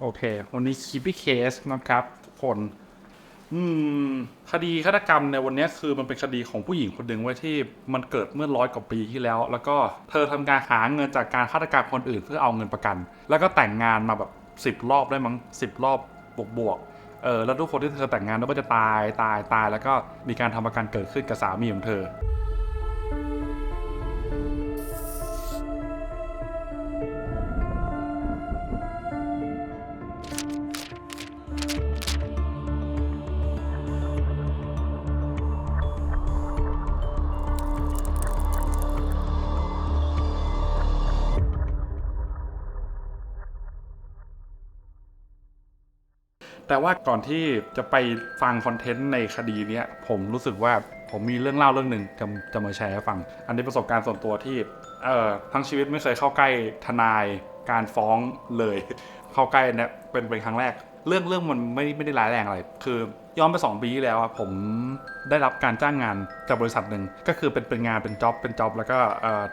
โอเค วันนี้คีปี้เคสนะครับทุกคน อืม คดีฆาตกรรมในวันนี้คือมันเป็นคดีของผู้หญิงคนหนึ่งไว้ที่มันเกิดเมื่อร้อยกว่าปีที่แล้ว แล้วก็เธอทำการหาเงินจากการฆาตกรรมคนอื่นเพื่อเอาเงินประกัน แล้วก็แต่งงานมาแบบสิบรอบได้มั้งสิบรอบบวกบวกเออแล้วทุกคนที่เธอแต่งงานแล้วก็จะตายตายตาย แล้วก็มีการทำประกันเกิดขึ้นกับสามีของเธอ แต่ว่าก่อนที่จะไปฟังคอนเทนต์ในคดีเนี้ยผมรู้สึกว่าผมมีเรื่องเล่าเรื่องหนึ่งจะจะมาแชร์ให้ฟัง อันนี้ประสบการณ์ส่วนตัวที่เอ่อทั้งชีวิตไม่เคยเข้าใกล้ทนายการฟ้องเลย เข้าใกล้เนี่ยเป็นเป็นครั้งแรก เรื่องเรื่องมันไม่ไม่ได้ร้ายแรงอะไร คือ ย้อนไป 2 ปีที่แล้วอะผมได้รับการจ้างงานจากบริษัทหนึ่งก็คือเป็นเป็นงานเป็นจ็อบเป็นจ็อบแล้วก็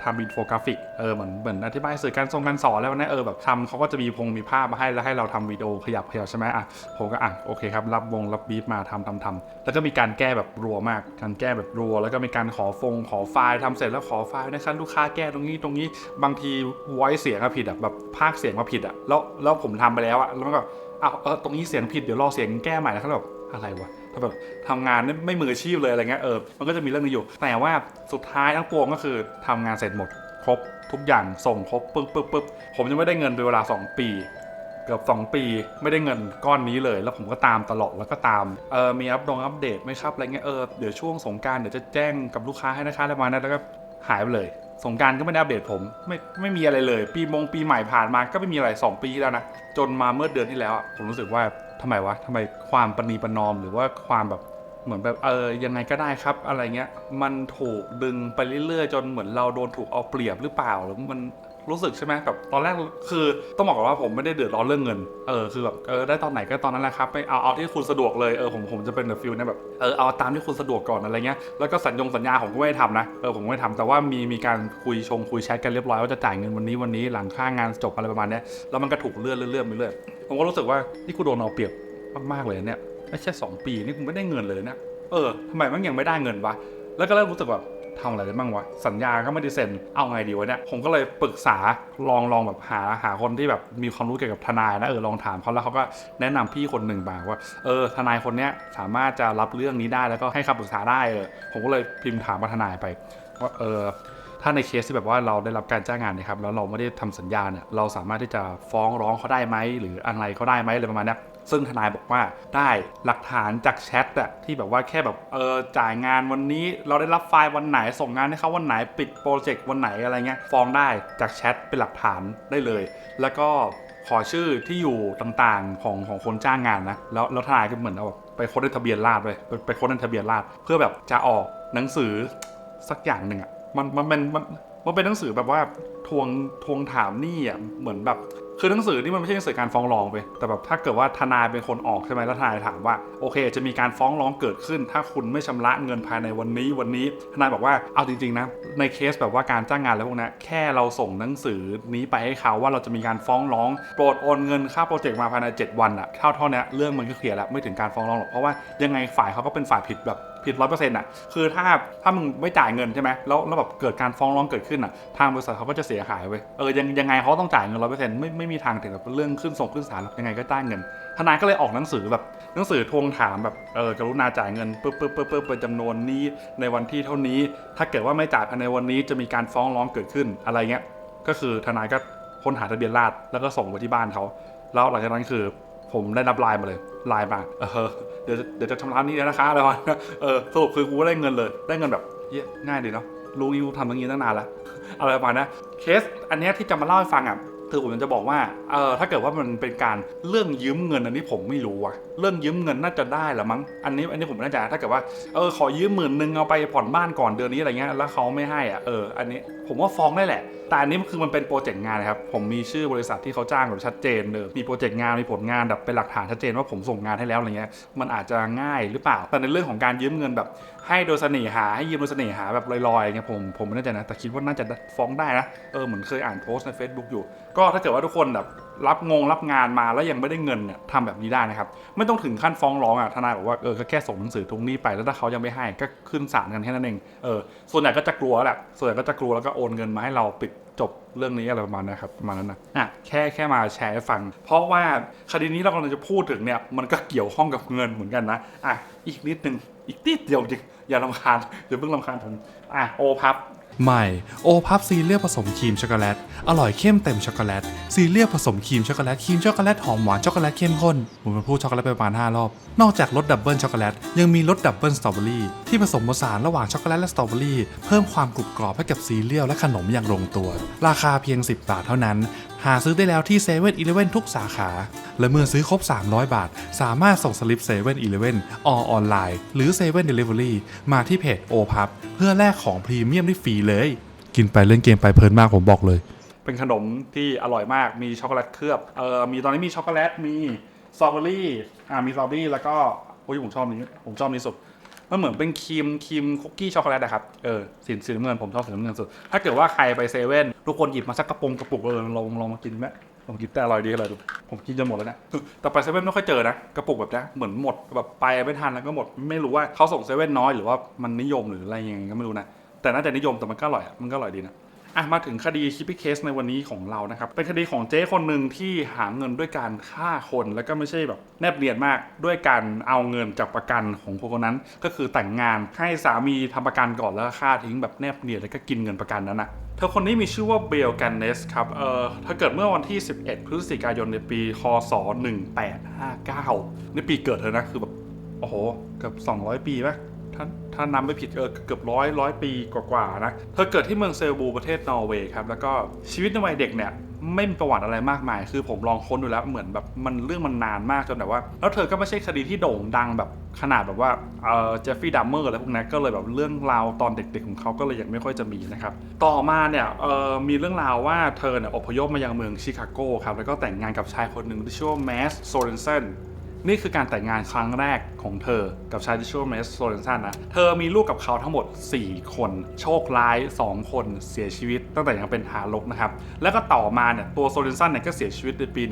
ทำอินโฟกราฟิกเออเหมือนเหมือนอธิบายสื่อการทรงการสอนแล้วนะเออแบบทำเขาก็จะมีพงมีภาพมาให้แล้วให้เราทำวิดีโอขยับขยับใช่ไหมอะผมก็อะโอเคครับรับวงรับบีฟมาทำทำทำแล้วก็มีการแก้แบบรัวมาก การแก้แบบรัว แล้วก็มีการขอฟงขอไฟล์ทำเสร็จแล้วขอไฟล์นะครับลูกค้าแก้ตรงนี้ตรงนี้บางทีไว้เสียงผิดอะแบบพากย์เสียงมาผิดอะแล้วแล้วผมทำไปแล้วอะแล้วมันก็อ้าวเออตรงนี้เสียงผิดเดี๋ยวรอเสียงแก้ใหม่นะครับแบบ อะไรวะถ้าแบบทำงานไม่มืออาชีพเลยอะไรเงี้ยเออมันก็จะมีเรื่องนี้อยู่ แต่ว่าสุดท้ายทั้งปวงก็คือทำงานเสร็จหมด ครบทุกอย่างส่งครบปึ๊บปึ๊บปึ๊บผมยังไม่ได้เงินเป็นเวลา 2 ปีเกือบ2 ปีไม่ได้เงินก้อนนี้เลย แล้วผมก็ตามตลอดแล้วก็ตามเออมีอัปดงอัปเดตไหมครับอะไรเงี้ยเออเดี๋ยวช่วงสงการเดี๋ยวจะแจ้งกับลูกค้าให้นะคะแล้วมานะแล้วก็หายไปเลย สงการก็ไม่ได้อัปเดตผมไม่ไม่มีอะไรเลย ปีมงปีใหม่ผ่านมาก็ไม่มีอะไร 2 ปีที่แล้วนะจนมาเมื่อเดือนที่แล้วผมรู้สึกว่า ทำไมวะทำไมความประนีประนอมหรือว่าความแบบเหมือนแบบเออยังไงก็ได้ครับ อะไรเงี้ย มันถูกดึงไปเรื่อยๆ จนเหมือนเราโดนถูกเอาเปรียบหรือเปล่าหรือมัน รู้สึกใช่ไหมแบบตอนแรกคือต้องบอกก่อนว่าผมไม่ได้เดือดร้อนเรื่องเงินเออคือแบบเออได้ตอนไหนก็ตอนนั้นแหละครับไม่เอาเอาที่คุณสะดวกเลยเออผมผมจะเป็นแบบฟิลเนี่ยแบบเออเอาตามที่คุณสะดวกก่อนอะไรเงี้ยแล้วก็สัญญงสัญญาผมก็ไม่ทำนะเออผมไม่ทำแต่ว่ามีมีการคุยชงคุยแชทกันเรียบร้อยว่าจะจ่ายเงินวันนี้วันนี้หลังค่างานจบอะไรประมาณนี้แล้วมันก็ถูกเลื่อนเลื่อนเลื่อนไปเรื่อยผมก็รู้สึกว่านี่กูโดนเอาเปรียบมากๆเลยเนี่ยไม่ใช่สองปีนี่กูไม่ได้เงินเลยเนี่ยเออทำไมมันยังไม่ได้เงินวะแล้วก็เริ่มรู้สึกแบบ ทำอะไรได้บ้างวะ สัญญาก็ไม่ได้เซ็น เอาไงดีวะเนี่ย ผมก็เลยปรึกษาลองลองแบบหาหาคนที่แบบมีความรู้เกี่ยวกับทนายนะเออลองถามเขาแล้วเขาก็แนะนำพี่คนหนึ่งมาว่าเออทนายคนเนี้ยสามารถจะรับเรื่องนี้ได้แล้วก็ให้คำปรึกษาได้เออผมก็เลยพิมพ์ถามกับทนายไปว่าเออถ้าในเคสที่แบบว่าเราได้รับการจ้างงานนะครับแล้วเราไม่ได้ทำสัญญาเนี่ยเราสามารถที่จะฟ้องร้องเขาได้ไหมหรืออะไรเขาได้ไหมอะไรประมาณเนี้ย ซึ่งทนายบอกว่าได้หลักฐานจากแชทอะที่แบบว่าแค่แบบเออจ่ายงานวันนี้เราได้รับไฟล์วันไหนส่งงานให้เขาวันไหนปิดโปรเจกต์วันไหนอะไรเงี้ยฟ้องได้จากแชทเป็นหลักฐานได้เลย แล้วก็ขอชื่อที่อยู่ต่างๆของของคนจ้างงานนะแล้วแล้วทนายก็เหมือนเอาแบบไปค้นในทะเบียนราษฎร์เลยไปไปค้นในทะเบียนราษฎร์เพื่อแบบจะออกหนังสือสักอย่างหนึ่งอะมันมันเป็นมันมันเป็นหนังสือแบบว่าทวงทวงถามหนี้อะเหมือนแบบ คือหนังสือนี่มันไม่ใช่หนังสือการฟ้องร้องไปแต่แบบถ้าเกิดว่าทนายเป็นคนออกใช่ไหมแล้วทนายถามว่าโอเค จะมีการฟ้องร้องเกิดขึ้น ถ้าคุณไม่ชำระเงินภายในวันนี้วันนี้ทนายบอกว่าเอาจริงๆนะในเคสแบบว่าการจ้างงานแล้วพวกนี้แค่เราส่งหนังสือนี้ไปให้เขาว่าเราจะมีการฟ้องร้องโปรดโอนเงินค่าโปรเจกต์มาภายใน 7 วันอะเท่าเท่านี้เรื่องมันก็เคลียร์แล้วไม่ถึงการฟ้องร้องหรอกเพราะว่ายังไงฝ่ายเขาก็เป็นฝ่ายผิดแบบผิดร้อยเปอร์เซ็นต์อะคือถ้าถ้ามึงไม่จ่ายเงินใช่ไหมแล้วแล้วแบบเกิดการฟ้องร้องเกิดขึ้นอะทางบริษัทเขาก็จะเสียหายเว้ยเออยังยังไงเขาต้องจ่ายเงินร้อยเปอร์เซ็นต์ไม่ไม่มีทางถึงแบบเรื่องขึ้นส่งขึ้นศาลยังไงก็ได้เงิน ทนายก็เลยออกหนังสือแบบหนังสือทวงถามแบบเออกรุณาจ่ายเงินปึ๊บปึ๊บปึ๊บปึ๊บเป็นจำนวนนี้ในวันที่เท่านี้ ถ้าเกิดว่าไม่จ่ายภายในวันนี้จะมีการฟ้องร้องเกิดขึ้นอะไรเงี้ยก็คือทนายก็ค้นหาทะเบียนราษฎร์แล้วก็ส่งไปที่บ้านเขาแล้วหลังจากนั้นคือผมได้รับไลน์มาเลย ไลน์มาเออเดี๋ยวเดี๋ยวจะทำร้านนี้แล้วนะคะอะไรวะเออสรุปคือกูได้เงินเลย ได้เงินแบบเหี้ยง่ายดีเนาะรู้ยูทำอย่างนี้ตั้งนานแล้วอะไรประมาณนั้นเคสอันนี้ที่จะมาเล่าให้ฟังอะ คือผมจะบอกว่าเออถ้าเกิดว่ามันเป็นการเรื่องยืมเงินอันนี้ผมไม่รู้อะเรื่องยืมเงินน่าจะได้ละมั้งอันนี้อันนี้ผมไม่แน่ใจถ้าเกิดว่าเออขอยืมหมื่นหนึ่งเอาไปผ่อนบ้านก่อนเดือนนี้อะไรเงี้ยแล้วเขาไม่ให้อะเอออันนี้ผมว่าฟ้องได้แหละ แต่อันนี้คือมันเป็นโปรเจกต์งานนะครับผมมีชื่อบริษัทที่เขาจ้างแบบชัดเจนเลยมีโปรเจกต์งานมีผลงานแบบเป็นหลักฐานชัดเจนว่าผมส่งงานให้แล้วอะไรเงี้ยมันอาจจะง่ายหรือเปล่าแต่ในเรื่องของการยืมเงินแบบ ให้โดยเสน่หาให้ยืมโดยเสน่หาแบบลอยๆอย่างเงี้ยผมผมไม่แน่ใจนะ แต่คิดว่าน่าจะฟ้องได้นะเออเหมือนเคยอ่านโพสต์ใน Facebook อยู่ ก็ถ้าเกิดว่าทุกคนแบบรับงงรับงานมาแล้วยังไม่ได้เงินเนี่ยทำแบบนี้ได้นะครับไม่ต้องถึงขั้นฟ้องร้องอะทนายบอกว่าเออก็แค่ส่งหนังสือทวงหนี้ไปแล้วถ้าเขายังไม่ให้ก็ขึ้นศาลกันแค่นั้นเองเออส่วนใหญ่ก็จะกลัวแหละส่วนใหญ่ก็จะกลัวแล้วก็โอนเงินมาให้เราปิดจบเรื่องนี้อะไรประมาณนั้ครับประมาณนั้นนะอะแค่แค่มาแชร์ให้ฟัง เพราะว่าคดีนี้เรากำลังจะพูดถึงเนี่ยมันก็เกี่ยวข้องกับเงินเหมือนกันนะอะอีกนิดนึงอีกนิดเดียวจริง อย่าลำคาญอย่าเพิ่งลำคาญผมอะโอพับใหม่โอพับซีเรียลผสมครีมช็อกโกแลต อร่อยเข้มเต็มช็อกโกแลต ซีเรียลผสมครีมช็อกโกแลต ครีมช็อกโกแลต หอมหวานช็อกโกแลตเข้มข้น ผมมาพูดช็อกโกแลตไปประมาณ 5 รอบ นอกจากรสดับเบิลช็อกโกแลต ยังมีรสดับเบิลสตรอเบอรี่ที่ผสมผสานระหว่างช็อกโกแลตและสตรอเบอรี่ เพิ่มความกรุบกรอบให้กับซีเรียลและขนมอย่างลงตัว ราคาเพียง 10 บาทเท่านั้นหาซื้อได้แล้วที่7 e เ e ่ e อทุกสาขา และเมื่อซื้อครบ 300 บาท สามารถส่งสลิป7 e เ e ่ e ออออนไลน์หรือ7 e เ e ่ e อรมาที่เพจโอพับเพื่อแลกของพรีเมียมได้ฟรีเลย กินไปเล่นเกมไปเพลินมากผมบอกเลย เป็นขนมที่อร่อยมากมีช็อกโกแลตเคลือบเออมีตอนนี้มีช็อกโกแลตมีสตรอเบอรี่อ่ามีสตรอเบอรี่แล้วก็โอ้ยผมชอบนี้ผมชอบนี้สุด มันเหมือนเป็นครีมครีมคุกกี้ช็อกโกแลตอะครับเออสีสีน้ำเงินผมชอบสีน้ำเงินสุด ถ้าเกิดว่าใครไปเซเว่นทุกคนหยิบมาสักกระปุกกระปุกเออลองลองมากินไหมลองกินแต่อร่อยดีอร่อยดูผมกินจนหมดแล้วเนะแต่ไปเซเว่นไม่ค่อยเจอนะกระปุกแบบนี้เหมือนหมดแบบไปไม่ทันแล้วก็หมดไม่รู้ว่าเขาส่งเซเว่นน้อยหรือว่ามันนิยมหรืออะไรยังไงก็ไม่รู้นะแต่น่าจะนิยมแต่มันก็อร่อยมันก็อร่อยดีนะ อะมาถึงคดีคิปปี้เคสในวันนี้ของเรานะครับเป็นคดีของเจ๊คนหนึ่งที่หาเงินด้วยการฆ่าคนแล้วก็ไม่ใช่แบบแนบเนียนมากด้วยการเอาเงินจากประกันของคนคนนั้น ก็คือแต่งงานให้สามีทำประกันก่อนแล้วฆ่าทิ้งแบบแนบเนียนแล้วก็กินเงินประกันนั้นนะเธอคนนี้มีชื่อว่าเบลกันเนสครับเออเธอเกิดเมื่อวันที่ 11 พฤศจิกายนในปี คศ 1859ในปีเกิดเธอนะคือแบบโอ้โหเกือบ200 ปีไหม ถ้าถ้านำไม่ผิดเออเกือบร้อยร้อยปีกว่าๆนะ เธอเกิดที่เมืองเซลบูประเทศนอร์เวย์ครับ แล้วก็ชีวิตในวัยเด็กเนี่ยไม่มีประวัติอะไรมากมาย คือผมลองค้นดูแล้วเหมือนแบบมันเรื่องมันนานมากจนแบบว่า แล้วเธอก็ไม่ใช่คดีที่โด่งดังแบบขนาดแบบว่าเออเจฟฟี่ดัมเมอร์อะไรพวกนั้นก็เลยแบบเรื่องราวตอนเด็กๆของเขาก็เลยยังไม่ค่อยจะมีนะครับ ต่อมาเนี่ยเออมีเรื่องราวว่าเธอเนี่ยอพยพมายังเมืองชิคาโกครับแล้วก็แต่งงานกับชายคนหนึ่งที่ชื่อว่าแมสโซเรนเซน นี่คือการแต่งงานครั้งแรกของเธอกับชายที่ชื่อเมสโซเรนซันนะ เธอมีลูกกับเขาทั้งหมด 4 คน โชคร้าย 2 คนเสียชีวิต ตั้งแต่ยังเป็นทารกนะครับ แล้วก็ต่อมาเนี่ยตัวโซเรนซันเนี่ยก็เสียชีวิตในปี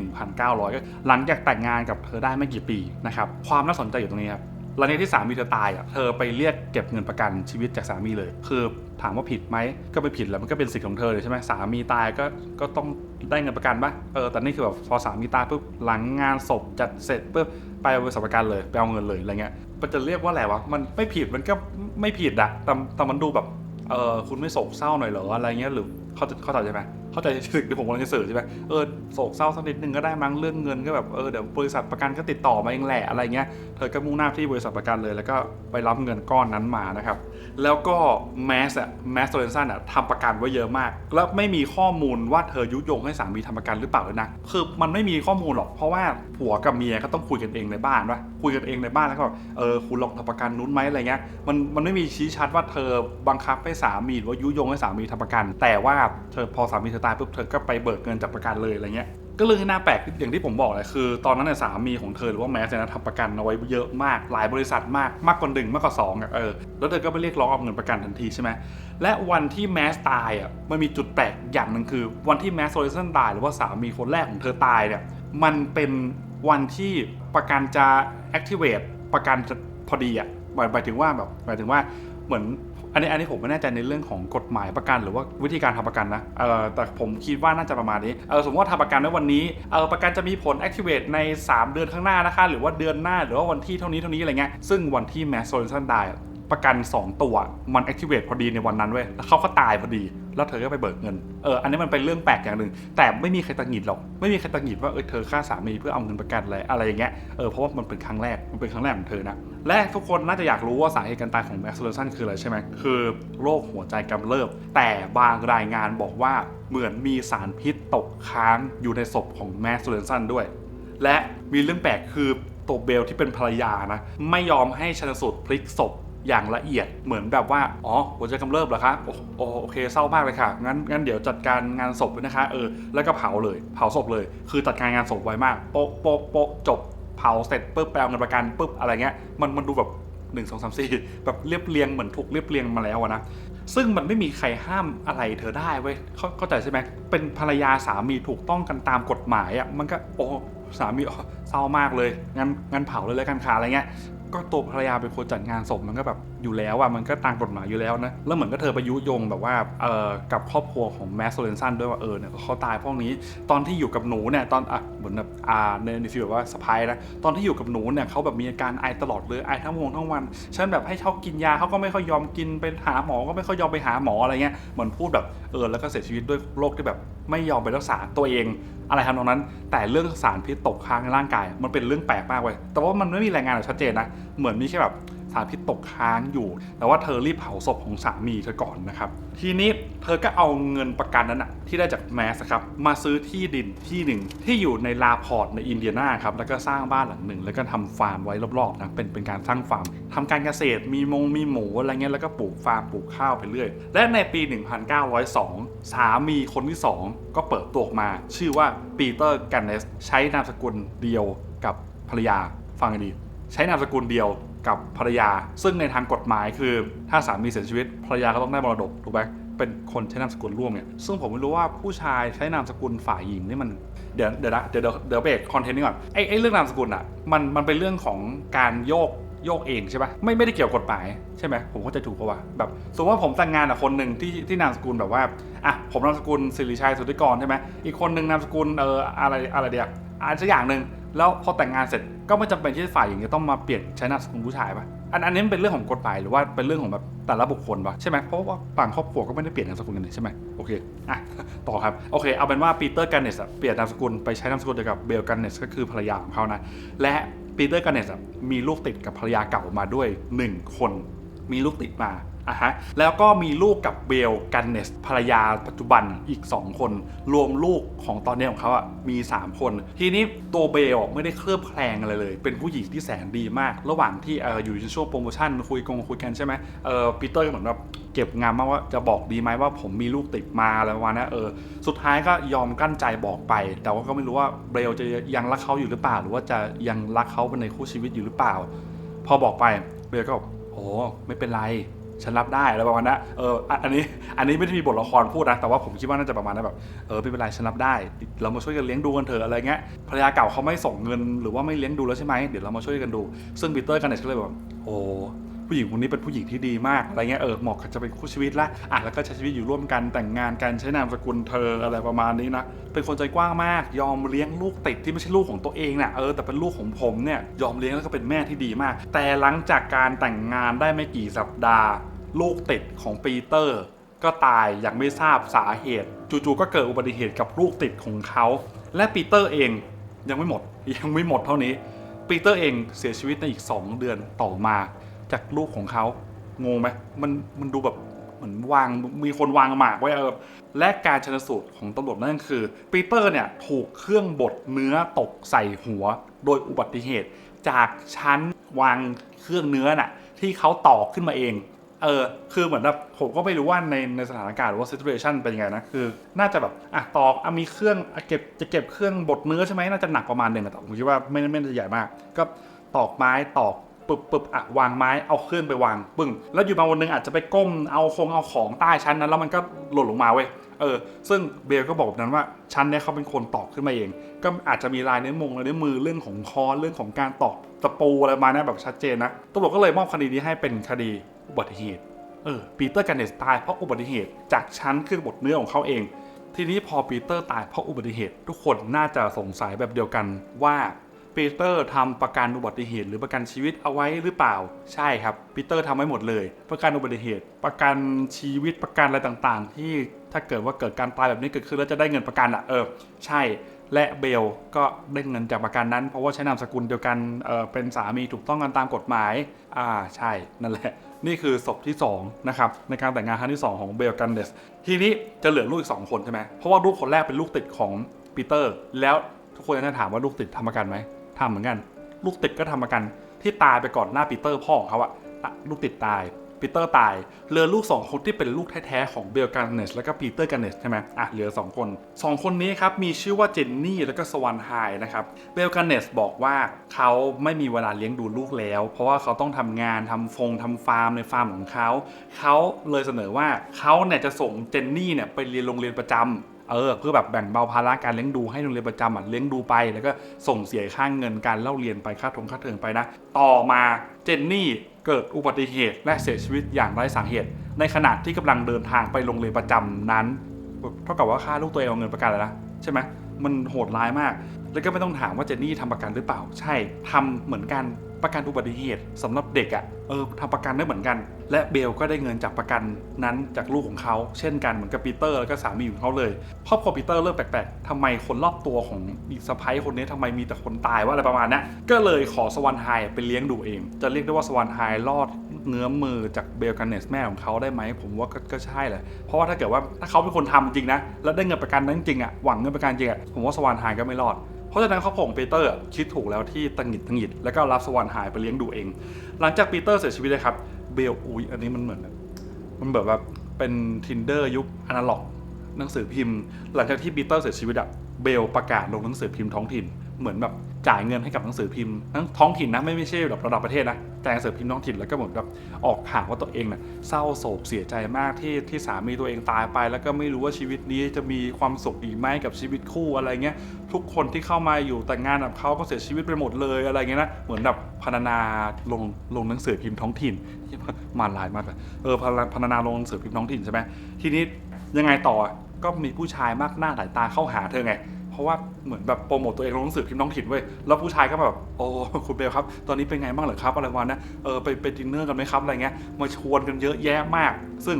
1900 หลังจากแต่งงานกับเธอได้ไม่กี่ปีนะครับ ความน่าสนใจอยู่ตรงนี้ครับ หลังจากที่สามีเธอตายอะเธอไปเรียกเก็บเงินประกันชีวิตจากสามีเลย คือถามว่าผิดไหมก็ไม่ผิดแหล้วมันก็เป็นสิทธิ์ของเธอเลยใช่ไหมสามีตายก็ก็ต้องได้เงินประกันปะเออแต่นี่คือแบบพอสามีตายปุ๊บหลังงานศพจัดเสร็จปุ๊บไปบริษัทประกันเลยไปเอาเงินเลยอะไรเงี้ยมันจะเรียกว่าอะไรวะมันไม่ผิดมันก็ไม่ผิดอะแต่แต่มันดูแบบเออคุณไม่โศกเศร้าหน่อยเหรออะไรเงี้ยหรือเขาเข้าใจใช่ไหม เข้าใจสิ่งที่ผมกำลังจะสื่อใช่ไหมเออโศกเศร้าสักนิดนึงก็ได้มั้งเรื่องเงินก็แบบเออเดี๋ยวบริษัทประกันก็ติดต่อมาเองแหละอะไรเงี้ยเธอก็มุ่งหน้าที่บริษัทประกันเลย แล้วก็ไปรับเงินก้อนนั้นมานะครับแล้วก็แมสอะแมสโซเลนซันอะทำประกันไว้เยอะมาก แล้วไม่มีข้อมูลว่าเธอยุยงให้สามีทำประกันหรือเปล่าเลยนะคือมันไม่มีข้อมูลหรอกเพราะว่าผัวกับเมียก็ต้องคุยกันเองในบ้านว่าคุยกันเองในบ้านแล้วก็เออคุณลองทำประกันนู้นไหมอะไรเงี้ยมันมันไม่มีชี้ชัดว่าเธอบังคับให้สามีหรือว่ายุยงให้สามีทำประกัน แต่ว่าเธอพอสามีเธอตายปุ๊บเธอก็ไปเบิกเงินจากประกันเลยอะไรเงี้ยก็เรื่องที่น่าแปลกอย่างที่ผมบอกเลยคือ ตอนนั้นเนี่ยสามีของเธอหรือว่าแมสเนี่ยทำประกันเอาไว้เยอะมากหลายบริษัทมากมากกว่าหนึ่งมากกว่าสองอะเออแล้วเธอก็ไปเรียกร้องเอาเงินประกันทันทีใช่ไหมและวันที่แมสตายอะมันมีจุดแปลกอย่างหนึ่งคือ วันที่แมสโซลิสันตายหรือว่าสามีคนแรกของเธอตายเนี่ยมันเป็นวันที่ประกันจะ activate ประกันจะพอดีอะหมายถึงว่าแบบหมายถึงว่าเหมือน อันนี้อันนี้ผมไม่แน่ใจในเรื่องของกฎหมายประกัน หรือว่าวิธีการทำประกันนะเออแต่ผมคิดว่าน่าจะประมาณนี้เออสมมติว่าทำประกันไว้วันนี้เออประกันจะมีผล activate ใน 3 เดือนข้างหน้านะคะหรือว่าเดือนหน้าหรือว่าวันที่เท่านี้เท่านี้อะไรเงี้ยซึ่งวันที่แมสโซลิสันตาย ประกัน 2 ตัวมัน activate พอดีในวันนั้นเว้ยแล้วเขาก็ตายพอดี แล้วเธอก็ไปเบิกเงินเอออันนี้มันเป็นเรื่องแปลกอย่างหนึ่งแต่ไม่มีใครตังหงิดหรอกไม่มีใครตังหงิดว่าเออเธอฆ่าสามีเพื่อเอาเงินประกันอะไรอะไรอย่างเงี้ยเออเพราะว่ามันเป็นครั้งแรกมันเป็นครั้งแรกของเธอนะและทุกคนน่าจะอยากรู้ว่าสาเหตุการตายของแม็กซ์โซลสันคืออะไรใช่ไหมคือโรคหัวใจกำเริบ แต่บางรายงานบอกว่าเหมือนมีสารพิษตกค้างอยู่ในศพของแม็กซ์โซลสันด้วย และมีเรื่องแปลกคือตัวเบลที่เป็นภรรยานะไม่ยอมให้ชันสูตรพลิกศพ อย่างละเอียดเหมือนแบบว่าอ๋อหัวใจกำเริบเหรอคะโอโอโอเคเศร้ามากเลยค่ะงั้นงั้นเดี๋ยวจัดการงานศพด้วยนะคะเออแล้วก็เผาเลยเผาศพเลย คือจัดการงานศพไวมากโป๊ะโป๊ะโป๊ะจบเผาเสร็จปุ๊บไปเอาเงินประกันปุ๊บอะไรเงี้ยมันมันดูแบบหนึ่งสองสามสี่แบบเรียบเรียงเหมือนถูกเรียบเรียงมาแล้วนะซึ่งมันไม่มีใครห้ามอะไรเธอได้เว้ยเข้าใจใช่ไหมเป็นภรรยาสามีถูกต้องกันตามกฎหมายอะ่ะมันก็โอ้สามีเศร้ามากเลยงั้นงั้นเผาเลยแล้วกันค่ะอะไรเงี้ย ก็ตัวภรรยาเป็นคนจัดงานศพมันก็แบบอยู่แล้วอะ่ะมันก็ตามกฎหมายอยู่แล้วนะแล้วเหมือนก็เธอไปยุยงแบบว่าเอ่อกับครอบครัวของแมสโซเลนซันด้วยว่าเออเนี่ยเขาตายพราะนี้ ตอนที่อยู่กับหนูเนี่ยตอนอะเหมือนแบบอ่าในในฟีลแบบว่าสะพายนะตอนที่อยู่กับหนูเนี่ยเขาแบบมีอาการไอตลอดเลยไอทั้งวงทั้งวันฉันแบบให้เขากินยาเขาก็ไม่ค่อยยอมกินไปหาหมอก็ไม่ค่อยยอมไปหาหมออะไรเงี้ยเหมือนพูดแบบเออแล้วก็เสียชีวิตด้วยโรคที่แบบไม่ยอมไปรักษาตัวเอง อะไรทำนองนั้น แต่เรื่องสารพิษตกค้างในร่างกาย มันเป็นเรื่องแปลกมากเว้ยแต่ว่ามันไม่มีรายงานแบบชัดเจนนะ เหมือนมีแค่แบบ สารพิษตกค้างอยู่ แต่ว่าเธอรีบเผาศพของสามีเธอก่อนนะครับ ทีนี้เธอก็เอาเงินประกันนั้นอะที่ได้จากแมสครับมาซื้อที่ดินที่หนึ่งที่อยู่ในลาพอร์ตในอินเดียนาครับแล้วก็สร้างบ้านหลังหนึ่ง แล้วก็ทำฟาร์มไว้รอบๆนะเป็นเป็นการสร้างฟาร์มทำการเกษตรมีมงมีหมูอะไรเงี้ยแล้วก็ปลูกฟาร์มปลูกข้าวไปเรื่อย และในปี 1902 สามีคนที่ 2 ก็เปิดตัวออกมา ชื่อว่าปีเตอร์กันเนสใช้นามสกุลเดียวกับภรรยาฟังดี ใช้นามสกุลเดียว กับภรรยา ซึ่งในทางกฎหมายคือถ้าสามีเสียชีวิตภรรยาก็ต้องได้มรดกถูกไหมเป็นคนใช้นามสกุลร่วมเนี่ยซึ่งผมไม่รู้ว่าผู้ชายใช้นามสกุลฝ่ายหญิงนี่มันเดี๋ยวเดี๋ยวนะเดี๋ยวเดี๋ยวเบรกคอนเทนต์นี้ก่อนไอ้ไอ้เรื่องนามสกุลอะมันมันเป็นเรื่องของการโยกโยกเองใช่ปะไม่ไม่ได้เกี่ยวกฎหมายใช่ไหมผมเข้าใจถูกปะวะแบบสมมติว่าผมแต่งงานกับคนหนึ่งที่ที่นามสกุลแบบว่าอะผมนามสกุลสิริชัยสุทธิกรใช่ไหมอีกคนหนึ่งนามสกุลเอออะไรอะไรเดียวอะไรสักอย่างหนึ่ง แล้วพอแต่งงานเสร็จก็ไม่จำเป็นที่ฝ่ายหญิงจะต้องมาเปลี่ยนใช้นามสกุลผู้ชายปะอันอันนี้มันเป็นเรื่องของกฎหมายหรือว่าเป็นเรื่องของแบบแต่ละบุคคลปะใช่ไหมเพราะว่าบางครอบครัวก็ไม่ได้เปลี่ยนนามสกุลกันนี่ใช่ไหมโอเคอะต่อครับโอเคเอาเป็นว่าปีเตอร์กันเนสเปลี่ยนนามสกุลไปใช้นามสกุลเดียวกับเบลกันเนสก็คือภรรยาของเขานะและปีเตอร์กันเนสมีลูกติดกับภรรยาเก่ามาด้วย 1 คนมีลูกติดมา อะฮะแล้วก็มีลูกกับเบลกันเนสภรรยาปัจจุบันอีก 2 คน รวมลูกของตอนนี้ของเขาอะมี 3 คน ทีนี้ตัวเบลไม่ได้เคลือบแคลงอะไรเลย เป็นผู้หญิงที่แสนดีมาก ระหว่างที่เอออยู่ในช่วงโปรโมชั่นคุยกงคุยกันใช่ไหมเออปีเตอร์ก็เหมือนแบบเก็บงานมากว่าจะบอกดีไหมว่าผมมีลูกติดมาอะไรประมาณนั้นเออสุดท้ายก็ยอมกั้นใจบอกไป แต่ว่าก็ไม่รู้ว่าเบลจะยังรักเขาอยู่หรือเปล่า หรือว่าจะยังรักเขาเป็นในคู่ชีวิตอยู่หรือเปล่า พอบอกไปเบลก็บอกโอ้ไม่เป็นไร ฉันรับได้อะไรประมาณนั้นเอออันนี้อันนี้ไม่ได้มีบทละครพูดนะ แต่ว่าผมคิดว่าน่าจะประมาณนั้นแบบเออไม่เป็นไรฉันรับได้ เรามาช่วยกันเลี้ยงดูกันเถอะอะไรเงี้ยภรรยาเก่าเขาไม่ส่งเงินหรือว่าไม่เลี้ยงดูแล้วใช่ไหมเดี๋ยวเรามาช่วยกันดู ซึ่งปีเตอร์กันเนสก็เลยแบบโอ้ ผู้หญิงคนนี้เป็นผู้หญิงที่ดีมากอะไรเงี้ยเออเหมาะจะเป็นคู่ชีวิตละอะแล้วก็ใช้ชีวิตอยู่ร่วมกันแต่งงานกันใช้นามสกุลเธออะไรประมาณนี้นะเป็นคนใจกว้างมาก ยอมเลี้ยงลูกติดที่ไม่ใช่ลูกของตัวเองน่ะเออแต่เป็นลูกของผมเนี่ยยอมเลี้ยงแล้วก็เป็นแม่ที่ดีมาก แต่หลังจากการแต่งงานได้ไม่กี่สัปดาห์ ลูกติดของปีเตอร์ ก็ตายอย่างไม่ทราบสาเหตุ จู่ๆก็เกิดอุบัติเหตุกับลูกติดของเขา และปีเตอร์เองยังไม่หมดยังไม่หมดเท่านี้ปีเตอร์เองเสียชีวิตในอีก 2 เดือนต่อมา จากลูกของเขางงไหมมันมันดูแบบเหมือนวางมีคนวางหมากไว้เออและการชนสูตรของตำรวจนั่นคือปีเตอร์เนี่ยถูกเครื่องบดเนื้อตกใส่หัว โดยอุบัติเหตุ จากชั้นวางเครื่องเนื้อน่ะที่เขาต่อขึ้นมาเองเออคือเหมือนแบบผมก็ไม่รู้ว่าในในสถานการณ์หรือว่า situation เป็นยังไงนะคือ น่าจะแบบอะตอกอะมีเครื่องอเก็บจะเก็บเครื่องบดเนื้อใช่ไหมน่าจะหนักประมาณหนึ่งแต่ผมคิดว่าไม่ไม่น่าจะใหญ่มาก ก็ตอกไม้ตอก ปึบปึบอะวางไม้เอาเครื่องไปวางปึ้งแล้วอยู่มาวันหนึงอาจจะไปก้มเอาคงเอาของใต้ชั้นนั้น แล้วมันก็หล่นลงมาเว้ยเออซึ่งเบลก็บอกแบบนั้นว่าชั้นเนี้ยเขาเป็นคนตอกขึ้นมาเอง ก็อาจจะมีลายนิ้วมงลายนิ้วมือเรื่องของคอนเรื่องของการตอกตะปูอะไรมาเนี่ยแบบชัดเจนนะตำรวจก็เลยมอบคดีนี้ให้เป็นคดีอุบัติเหตุเออปีเตอร์กันเนสตายเพราะอุบัติเหตุ จากชั้นเครื่องบดเนื้อของเขาเอง ทีนี้พอปีเตอร์ตายเพราะอุบัติเหตุ ทุกคนน่าจะสงสัยแบบเดียวกันว่า ปีเตอร์ทำประกันอุบัติเหตุ หรือประกันชีวิตเอาไว้หรือเปล่า ใช่ครับปีเตอร์ทำไว้หมดเลย ประกันอุบัติเหตุ ประกันชีวิตประกันอะไรต่างๆ ที่ถ้าเกิดว่าเกิดการตายแบบนี้เกิดขึ้นแล้วจะได้เงินประกันอะเออใช่และเบลก็ได้เงินจากประกันนั้น เพราะว่าใช้นามสกุลเดียวกันเออเป็นสามีถูกต้องกันตามกฎหมาย อ่าใช่นั่นแหละ นี่คือศพที่2นะครับในการแต่งงานครั้งที่ 2 ของเบลกันเดสทีนี้จะเหลือลูกอีก2คนใช่ไหมเพราะว่าลูกคนแรกเป็นลูกติดของปีเตอร์ แล้วทุกคนจะถามว่าลูกติดทำประกันไหม ทำเหมือนกัน ลูกติดก็ทำประกัน ที่ตายไปก่อนหน้าปีเตอร์พ่อของเขาอะลูกติดตายปีเตอร์ตายเหลือลูก 2 คนที่เป็นลูกแท้ๆของเบลกันเนสแล้วก็ปีเตอร์กันเนสใช่ไหมอะเหลือ 2 คน 2 คนนี้ครับมีชื่อว่าเจนนี่แล้วก็สวานไฮนะครับเบลกันเนสบอกว่าเขาไม่มีเวลาเลี้ยงดูลูกแล้ว เพราะว่าเขาต้องทำงานทำฟงทำฟาร์มในฟาร์มของเขา เขาเลยเสนอว่าเขาเนี่ยจะส่งเจนนี่เนี่ยไปเรียนโรงเรียนประจำ เออเพื่อแบบแบ่งเบาภาระการเลี้ยงดูให้โรงเรียนประจำอะเลี้ยงดูไปแล้วก็ส่งเสียค่างเงินการเล่าเรียนไปค่าทงค่าเทอมไปนะ ต่อมาเจนนี่เกิดอุบัติเหตุและเสียชีวิตอย่างไร้สาเหตุ ในขณะที่กำลังเดินทางไปโรงเรียนประจำนั้นเท่ากับว่าค่าลูกตัวเองเอาเงินประกันแล้วนะใช่ไหมมันโหดร้ายมาก แล้วก็ไม่ต้องถามว่าเจนนี่ทำประกันหรือเปล่า ใช่ทำเหมือนกัน ประกันอุบัติเหตุสำหรับเด็กอะ่ะเออทำประกันได้เหมือนกัน และเบลก็ได้เงินจากประกันนั้นจากลูกของเขาเช่นกันเหมือนกับปีเตอร์แล้วก็สามีของเขาเลยครอบครัวปีเตอร์เริ่มแปลกๆทำไมคนรอบตัวของอีสะพ้ายคนนี้ทำไมมีแต่คนตายว่าอะไรประมาณเนี้ก็เลยขอสวรรค์ไฮไปเลี้ยงดูเอง จะเรียกได้ว่าสวรรค์ไฮรอดเงื้อมมือจากเบลกันเนสแม่ของเขาได้ไหมผมว่าก็กใช่แหละเพราะว่าถ้าเกิดว่าถ้าเขาเป็นคนทำจริงนะแล้วได้เงินประกันนั้นจริงอะหวังเงินประกันจริงอะผมว่าสวรรค์ไฮก็ไม่รอด ราะฉะนั้นครอบครัวของปีเตอร์คิดถูกแล้วที่ตังหิดตังหิดแล้วก็รับสวรรค์หายไปเลี้ยงดูเอง หลังจากปีเตอร์เสียชีวิตเลยครับเบลอุ้ยอันนี้มันเหมือนมันแบบว่าเป็น tinder ยุคอนาล็อกหนังสือพิมพ์ หลังจากที่ปีเตอร์เสียชีวิตอะเบลประกาศลงหนังสือพิมพ์ท้องถิ่น เหมือนแบบจ่ายเงินให้กับหนังสือพิมพ์ทั้งท้องถิ่นนะไม่ไม่ใช่แบบระดับประเทศนะแต่หนังสือพิมพ์ท้องถิ่นแล้วก็เหมือนแบบออกข่าวว่าตัวเองน่ะเศร้าโศกเสียใจมากที่ที่สามีตัวเองตายไป แล้วก็ไม่รู้ว่าชีวิตนี้จะมีความสุขอีกไหมกับชีวิตคู่อะไรเงี้ยทุกคนที่เข้ามาอยู่แต่งงานกับเขาก็เสียชีวิตไปหมดเลยอะไรเงี้ยนะเหมือนแบบพรรณนาลงลงหนังสือพิมพ์ท้องถิ่นมาลายมากเลยเออพรรณพรรณนาลงหนังสือพิมพ์ท้องถิ่นใช่ไหมทีนี้ยังไงต่อก็มีผู้ชายมากหน้าหลายตาเข้าหาเธอไง เพราะว่าเหมือนแบบโปรโมตตัวเองลงหนังสือพิมพ์น้องถิ่นเว้ยแล้วผู้ชายก็แบบโอ้คุณเบลครับ ตอนนี้เป็นไงบ้างเหรอครับอะไรวันนะเออไปไปดินเนอร์กันไหมครับอะไรเงี้ยมาชวนกันเยอะแยะมาก ซึ่ง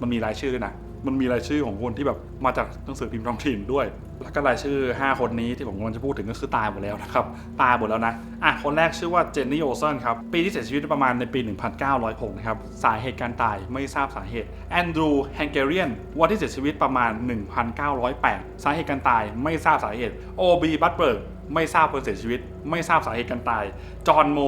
มันมีรายชื่อด้วยนะมันมีรายชื่อของคนที่แบบมาจากหนังสือพิมพ์ท้องถิ่นด้วย แล้วก็รายชื่อ 5 คนนี้ที่ผมกำลังจะพูดถึงก็คือตายหมดแล้วนะครับตายหมดแล้วนะอะคนแรกชื่อว่าเจนนี่โอเซนครับปีที่เสียชีวิตประมาณในปี 1906นะครับสาเหตุการตายไม่ทราบสาเหตุแอนดรูแฮงเกเรียนวันที่เสียชีวิตประมาณ 1908 สาเหตุการตายไม่ทราบสาเหตุโอบีบัตเบิร์ก ไม่ทราบวันเสียชีวิต ไม่ทราบสาเหตุการตาย จอห์นโม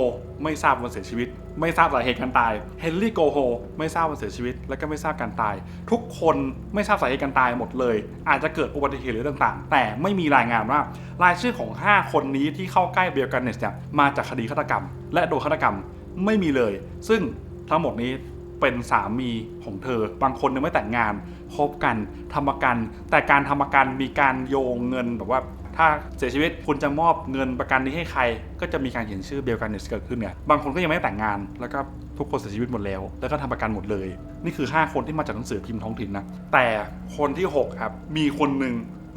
ไม่ทราบวันเสียชีวิต ไม่ทราบสาเหตุการตาย เฮนรี่โกโฮ ไม่ทราบวันเสียชีวิต และก็ไม่ทราบการตาย ทุกคนไม่ทราบสาเหตุการตายหมดเลย อาจจะเกิดอุบัติเหตุหรือต่างๆ แต่ไม่มีรายงานว่ารายชื่อของ 5 คนนี้ที่เข้าใกล้เบลกันเนสเนี่ยมาจากคดีฆาตกรรม และโดยฆาตกรรมไม่มีเลย ซึ่งทั้งหมดนี้เป็นสามีของเธอ บางคนยังไม่แต่งงานคบกันทำประกัน แต่การทำประกันมีการโยงเงินแบบว่า ถ้าเสียชีวิตคุณจะมอบเงินประกันนี้ให้ใคร ก็จะมีการเขียนชื่อเบลกันเนสเกิดขึ้นเนี่ยบางคนก็ยังไม่แต่งงาน แล้วก็ทุกคนเสียชีวิตหมดแล้ว แล้วก็ทำประกันหมดเลย นี่คือ 5 คนที่มาจากหนังสือพิมพ์ท้องถิ่นนะแต่คนที่6ครับมีคนหนึ่ง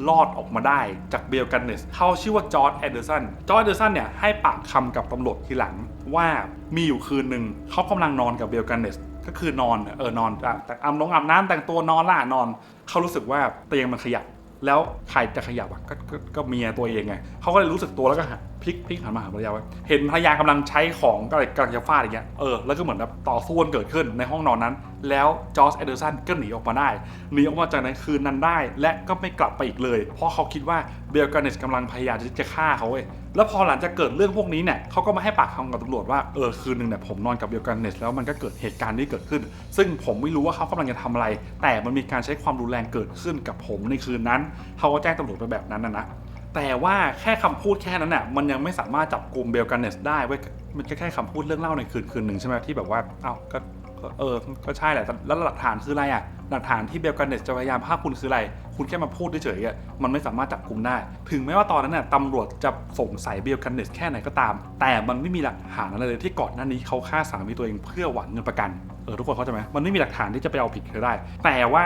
รอดออกมาได้จากเบลกันเนสเขาชื่อว่าจอร์ดแอนเดอร์สัน จอร์ดแอนเดอร์สันเนี่ยให้ปากคำกับตำรวจทีหลังว่ามีอยู่คืนหนึ่งเขากำลังนอนกับเบลกันเนสก็คือนอนเออนอนแต่อาบน้องอาบน้ำแต่งตัวนอนล่ะนอน เขารู้สึกว่าเตียงมันขยับ แล้วใครจะขยับอะกก็ก็เมียตัวเองไงเขาก็เลยรู้สึกตัวแล้วก็หันพลิกพลิกหันมาหาภรรยาว่าเห็นภรรยากำลังใช้ของก็เลยกำลังจะฟาดอย่างเงี้ยเออแล้วก็เหมือนแบบต่อสู้กันเกิดขึ้นในห้องนอนนั้น แล้วจอร์จแอเดอร์สันก็หนีออกมาได้หนีออกมาจากในคืนนั้นได้ และก็ไม่กลับไปอีกเลย เพราะเขาคิดว่าเบลกานเนสกำลังพยายามจะฆ่าเขาเว้ย แล้วพอหลังจากเกิดเรื่องพวกนี้เนี่ยเขาก็มาให้ปากคำกับตำรวจว่าเออคืนหนึ่งเนี่ยผมนอนกับเบลกันเนสแล้วมันก็เกิดเหตุการณ์นี้เกิดขึ้น ซึ่งผมไม่รู้ว่าเขากำลังจะทำอะไร แต่มันมีการใช้ความรุนแรงเกิดขึ้นกับผมในคืนนั้นเขาก็แจ้งตำรวจไปแบบนั้นนะนะแต่ว่าแค่คำพูดแค่นั้นน่ะมันยังไม่สามารถจับกลุ่มเบลกันเนสได้เว้ยมันแค่คำพูดเรื่องเล่าในคืนคืนหนึ่งใช่ไหมที่แบบว่าเอ้าก็ ก็เออ ก็ใช่แหละ แล้วหลักฐานคืออะไรอะ หลักฐานที่เบลกันเนสจะพยายามฆ่าคุณคืออะไร คุณแค่มาพูดเฉยๆอะมันไม่สามารถจับกลุ่มได้ ถึงแม้ว่าตอนนั้นน่ะตำรวจจะสงสัยเบลกันเนสแค่ไหนก็ตาม แต่มันไม่มีหลักฐานอะไรเลยที่ก่อนหน้านี้เขาฆ่าสามีตัวเองเพื่อหวังเงินประกัน เออทุกคนเข้าใจไหมมันไม่มีหลักฐานที่จะไปเอาผิดเธอได้ แต่ว่า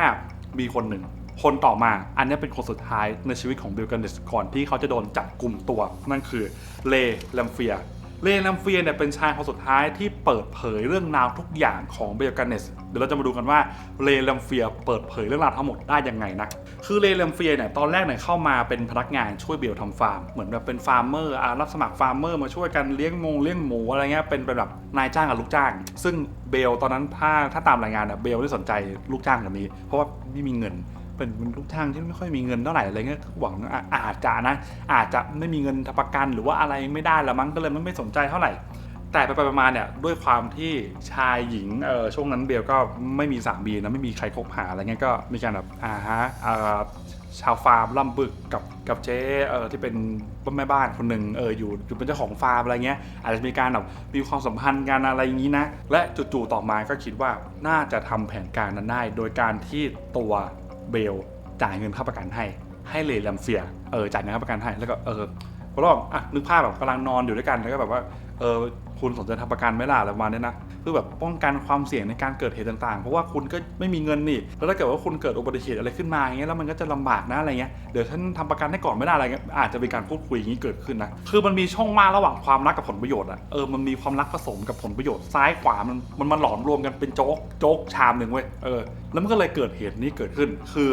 มีคนหนึ่งคนต่อมาอันนี้เป็นคนสุดท้ายในชีวิตของเบลกันเดสก่อนที่เขาจะโดนจับกลุ่มตัว นั่นคือเลแลมเฟีย เลแลมเฟียเนี่ยเป็นชายคนสุดท้ายที่เปิดเผยเรื่องราวทุกอย่างของเบลกันเนสเดี๋ยวเราจะมาดูกันว่าเลแลมเฟียเปิดเผยเรื่องราวทั้งหมดได้ยังไงนะคือเลแลมเฟียเนี่ยตอนแรกเนี่ยเข้ามาเป็นพนักงานช่วยเบลทำฟาร์มเหมือนแบบเป็นฟาร์มเมอร์อะรับสมัครฟาร์มเมอร์มาช่วยกันเลี้ยงมงเลี้ยงหมูอะไรเงี้ยเป็นแบบนายจ้างกับลูกจ้าง ซึ่งเบลตอนนั้นถ้าถ้าตามรายงานเนี่ยเบลไม่สนใจลูกจ้างคนนี้ เพราะว่าไม่มีเงิน เป็นลูกจ้างที่ไม่ค่อยมีเงินเท่าไหร่อะไรเงี้ยหวังออาจจะนะ อาจจะไม่มีเงินทำประกันหรือว่าอะไรไม่ได้ละมั้งก็เลยไม่ไม่สนใจเท่าไหร่ แต่ไปไปมาเนี่ยด้วยความที่ชายหญิงเออช่วงนั้นเบลก็ไม่มีสามีนะไม่มีใครคบหาอะไรเงี้ยก็มีการแบบอ่าฮะชาวฟาร์มล่ำบึกกับกับเจ๊เออที่เป็นแม่บ้านคนหนึ่งเอออยู่อยู่เป็นเจ้าของฟาร์มอะไรเงี้ย อาจจะมีการแบบมีความสัมพันธ์กันอะไรอย่างนี้นะ และจู่ๆต่อมาก็คิดว่าน่าจะทำแผนการนั้นได้ โดยการที่ตัว เบลจ่ายเงินค่าประกันให้ ให้เลยลมเฟียเออจ่ายเงินค่าประกันให้แล้วก็เออก็ลองอะนึกภาพแบบกำลังนอนอยู่ด้วยกันแล้วก็แบบว่า ออคุณสนใจทำประกันไหมล่ะอะไรประมาณนี้นะเพื่อแบบป้องกันความเสี่ยงในการเกิดเหตุต่างๆ เพราะว่าคุณก็ไม่มีเงินนี่แล้วถ้าเกิดว่าคุณเกิดอุบัติเหตุอะไรขึ้นมาอย่างเงี้ยแล้วมันก็จะลำบากนะอะไรเงี้ยเดี๋ยวฉันทำประกันให้ก่อนไม่ได้อะไรเงี้ยอาจจะมีการพูดคุยอย่างนี้เกิดขึ้นนะคือมันมีช่องว่างระหว่างความรักกับผลประโยชน์อะเออมันมีความรักผสมกับผลประโยชน์ซ้ายขวามันมันมาหลอมรวมกันเป็นโจ๊กโจ๊กชามหนึ่งเว้ยเออแล้วมันก็เลยเกิดเหตุนี้เกิดขึ้นคือ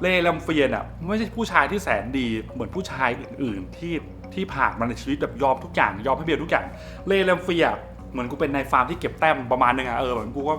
เลแลมเฟียนอะไม่ใช่ผู้ชายที่แสนดีเหมือนผู้ชายอื่นๆที่ ที่ผ่านมาในชีวิตแบบยอมทุกอย่างยอมให้เบียร์ทุกอย่างเลแลมเฟียเหมือนกูเป็นนายฟาร์มที่เก็บแต้มประมาณนึงอะเออเหมือนกูก็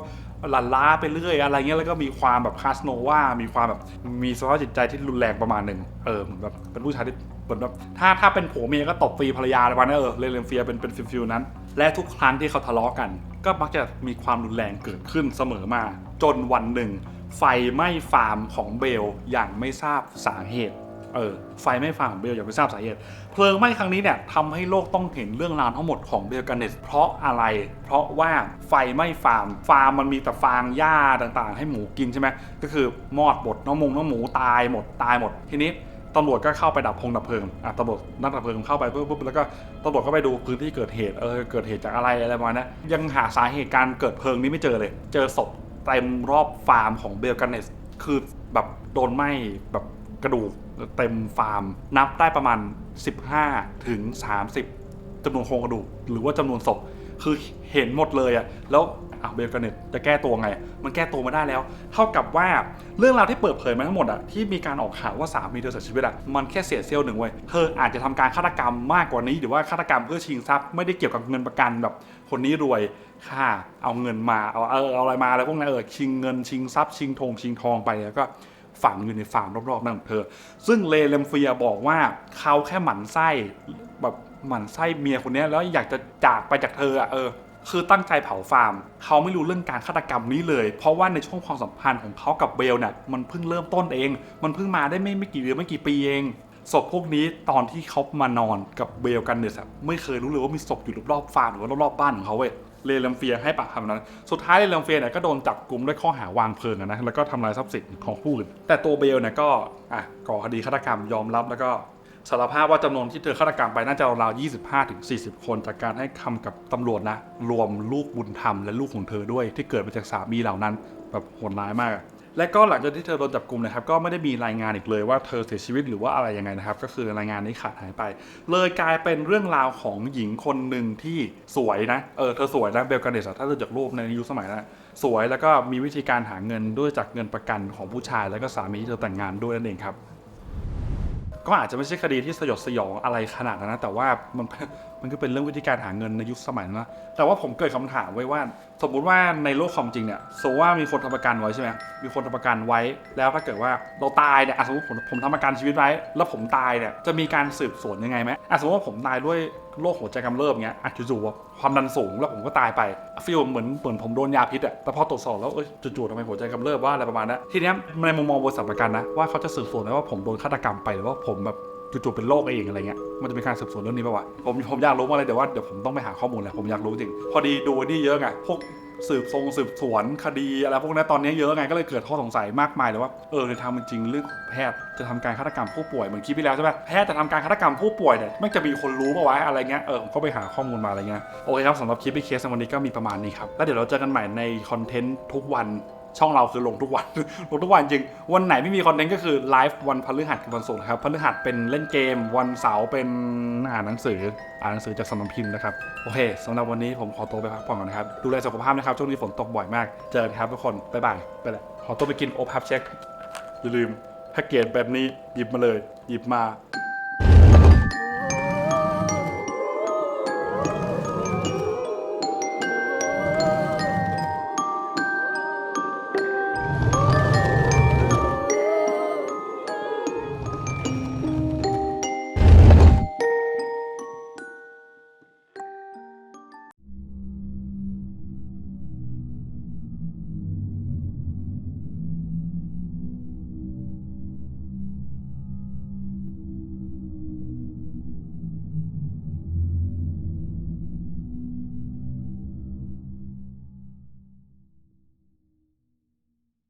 หลันล้าไปเรื่อยอะไรเงี้ยแล้วก็มีความแบบคาสโนวามีความแบบมีสภาพจิตใจที่รุนแรงประมาณหนึ่งเออเหมือนแบบเป็นผู้ชายที่เหมือนแบบถ้าถ้าเป็นผัวเมียก็ตบฟรีภรรยาอะไรประมาณนั้นเออเลแลมเฟียเป็นเป็นฟิลๆนั้น และทุกครั้งที่เขาทะเลาะกัน ก็มักจะมีความรุนแรงเกิดขึ้นเสมอมา จนวันหนึ่ง ไฟไหม้ฟาร์มของเบลอย่างไม่ทราบสาเหตุ เออไฟไหม้ฟาร์มของเบลอย่างไม่ทราบสาเหตุ เพลิงไหม้ครั้งนี้เนี่ยทำให้โลกต้องเห็นเรื่องราวทั้งหมดของเบลกันเนสเพราะอะไร เพราะว่าไฟไหม้ฟาร์ม ฟาร์มมันมีแต่ฟางหญ้าต่างๆ ให้หมูกินใช่ไหมก็คือมอดหมดน้องมงน้องหมูตายหมดตายหมดทีนี้ตำรวจก็เข้าไปดับพงดับเพลิงอะตำรวจนักดับเพลิงเข้าไปปุ๊บปุ๊บแล้วก็ตำรวจก็ไปดูพื้นที่เกิดเหตุ เออ เกิดเหตุจากอะไรอะไรประมาณนั้นยังหาสาเหตุการเกิดเพลิงนี้ไม่เจอเลย เจอศพเต็มรอบฟาร์มของเบลกันเนส คือแบบโดนไหม้แบบกระดูก เต็มฟาร์ม นับได้ประมาณ 15 ถึง 30จำนวนโครงกระดูก หรือว่าจำนวนศพคือเห็นหมดเลยอะแล้วอะเบลกันเนตจะแก้ตัวไง มันแก้ตัวไม่ได้แล้ว เท่ากับว่าเรื่องราวที่เปิดเผยมาทั้งหมดอะที่มีการออกข่าวว่าสามีเธอเสียชีวิตอะมันแค่เสียเซลล์หนึ่งเว้ย เธออาจจะทำการฆาตกรรมมากกว่านี้ หรือว่าฆาตกรรมเพื่อชิงทรัพย์ไม่ได้เกี่ยวกับเงินประกันแบบคนนี้รวยค่าเอาเงินมาเอาเออเอาอะไรมาอะไรพวกนั้นเออชิงเงินชิงทรัพย์ชิงทองชิงทองไปแล้วก็ ฝังอยู่ในฟาร์มรอบๆนั่นของเธอ ซึ่งเลเลมเฟียบอกว่าเขาแค่หมั่นไส้แบบหมั่นไส้เมียคนนี้แล้วอยากจะจากไปจากเธออะเออคือตั้งใจเผาฟาร์ม เขาไม่รู้เรื่องการฆาตกรรมนี้เลย เพราะว่าในช่วงความสัมพันธ์ของเขากับเบลเนี่ยมันเพิ่งเริ่มต้นเอง มันเพิ่งมาได้ไม่ไม่กี่เดือนไม่กี่ปีเองศพพวกนี้ตอนที่เขามานอนกับเบลกันเนี่ยไม่เคยรู้เลยว่ามีศพอยู่รอบๆฟาร์มหรือว่ารอบๆบ้านของเขาเว้ย เลเลมเฟียให้ปากคำนั้น สุดท้ายเลเลมเฟียเนี่ยก็โดนจับกลุ่มด้วยข้อหาวางเพลิงนะ แล้วก็ทำลายทรัพย์สินของผู้อื่น แต่ตัวเบลเนี่ยก็อะก่อคดีฆาตกรรมยอมรับแล้วก็สารภาพว่าจำนวนที่เธอฆาตกรรมไปน่าจะราวๆ25ถึง40 คน จากการให้คำกับตำรวจนะ รวมลูกบุญธรรมและลูกของเธอด้วยที่เกิดมาจากสามีเหล่านั้น แบบโหดร้ายมาก และก็หลังจากที่เธอโดนจับกลุ่มนะครับก็ไม่ได้มีรายงานอีกเลยว่าเธอเสียชีวิตหรือว่าอะไรยังไงนะครับ ก็คือรายงานนี้ขาดหายไป เลยกลายเป็นเรื่องราวของหญิงคนหนึ่งที่สวยนะเออเธอสวยนะเบลกาเดสถ้าดูจากรูปในยุคสมัยนั้นสวยแล้วก็มีวิธีการหาเงินด้วยจากเงินประกันของผู้ชาย แล้วก็สามีที่เธอแต่งงานด้วยนั่นเองครับก็อาจจะไม่ใช่คดีที่สยดสยองอะไรขนาดนั้นนะแต่ว่ามัน มันก็เป็นเรื่องวิธีการหาเงินในยุคสมัยนั้นนะแต่ว่าผมเกิดคำถามไว้ว่า สมมุติว่าในโลกความจริงเนี่ยสมมติว่ามีคนทำประกันไว้ใช่ไหมมีคนทำประกันไว้ แล้วถ้าเกิดว่าเราตายเนี่ยสมมติผมผมทำประกันชีวิตไว้ แล้วผมตายเนี่ยจะมีการสืบสวนยังไงไหมสมมติว่าผมตายด้วยโรคหัวใจกำเริบเงี้ยอะจู่ๆความดันสูงแล้วผมก็ตายไปฟีลเหมือนเหมือนผมโดนยาพิษอะแต่พอตรวจสอบแล้วเอ้ยจู่ๆทำไมหัวใจกำเริบว่าอะไรประมาณนั้นทีนี้ในมุมมองบริษัทประกันนะว่าเขาจะสืบสวนไหมว่าผมโดนฆาตกรรมไปหรือว่าผมแบบ จู่ๆเป็นโรคเองอะไรเงี้ยมันจะเป็นการสืบสวนเรื่องนี้ป่าวะผมผมอยากรู้มากเลยเดี๋ยวว่าเดี๋ยวผมต้องไปหาข้อมูลแหละผมอยากรู้จริง พอดีดูนี่เยอะไงพวกสืบทรงสืบสวนคดีอะไรพวกนี้ตอนนี้เยอะไงก็เลยเกิดข้อสงสัยมากมายเลยว่าเออในทางจริงเรื่องของแพทย์จะทำการฆาตกรรมผู้ป่วยเหมือนคลิปที่แล้วใช่ไหมแพทย์จะทำการฆาตกรรมผู้ป่วยเนี่ยไม่จะมีคนรู้ป่าวะอะไรเงี้ยเออผมก็ไปหาข้อมูลมาอะไรเงี้ยโอเคครับสำหรับคลิปพี่เคสวันนี้ก็มีประมาณนี้ครับแล้วเดี๋ยวเราเจอกันใหม่ในคอนเทนต์ทุกวัน ช่องเราคือลงทุกวัน ลงทุกวันจริง วันไหนไม่มีคอนเทนต์ก็คือไลฟ์วันพฤหัสกับวันศุกร์นะครับพฤหัสเป็นเล่นเกม วันเสาร์เป็นอ่านหนังสือ อ่านหนังสือจากสำนักพิมพ์นะครับ โอเคสำหรับวันนี้ผมขอตัวไปพักผ่อนก่อนนะครับ ดูแลสุขภาพนะครับ ช่วงนี้ฝนตกบ่อยมาก เจอกันครับทุกคน บ๊ายบาย ไปแล้วขอตัวไปกินโอพับเช็ค อย่าลืมแพ็กเกจแบบนี้หยิบมาเลย หยิบมา